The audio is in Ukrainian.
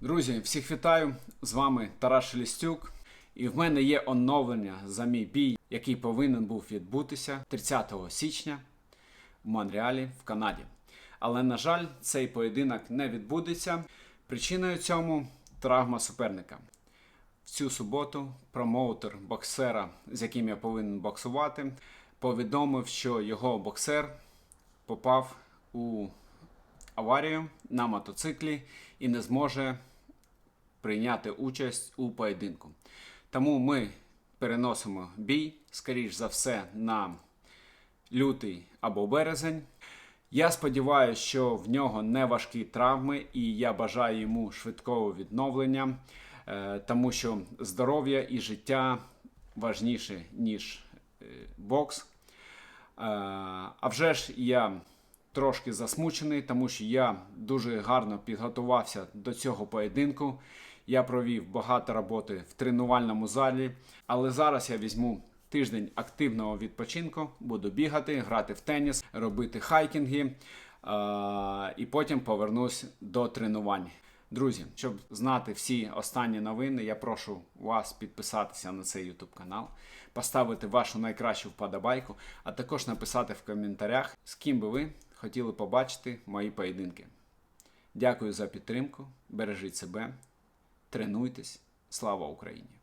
Друзі, всіх вітаю! З вами Тарас Шелістюк. І в мене є оновлення за мій бій, який повинен був відбутися 30 січня в Монреалі в Канаді. Але, на жаль, цей поєдинок не відбудеться. Причиною цьому травма суперника. В цю суботу промоутер боксера, з яким я повинен боксувати, повідомив, що його боксер попав у аварію на мотоциклі і не зможе прийняти участь у поєдинку. Тому ми переносимо бій, скоріш за все, на лютий або березень. Я сподіваюся, що в нього не важкі травми, і я бажаю йому швидкого відновлення, е, тому що здоров'я і життя важніше, ніж е, бокс. Е, А вже ж я трошки засмучений, тому що я дуже гарно підготувався до цього поєдинку. Я провів багато роботи в тренувальному залі, але зараз я візьму тиждень активного відпочинку, буду бігати, грати в теніс, робити хайкінги е- і потім повернусь до тренувань. Друзі, щоб знати всі останні новини, я прошу вас підписатися на цей YouTube канал, поставити вашу найкращу вподобайку, а також написати в коментарях, з ким би ви хотіли побачити мої поєдинки. Дякую за підтримку, бережіть себе, тренуйтесь. Слава Україні!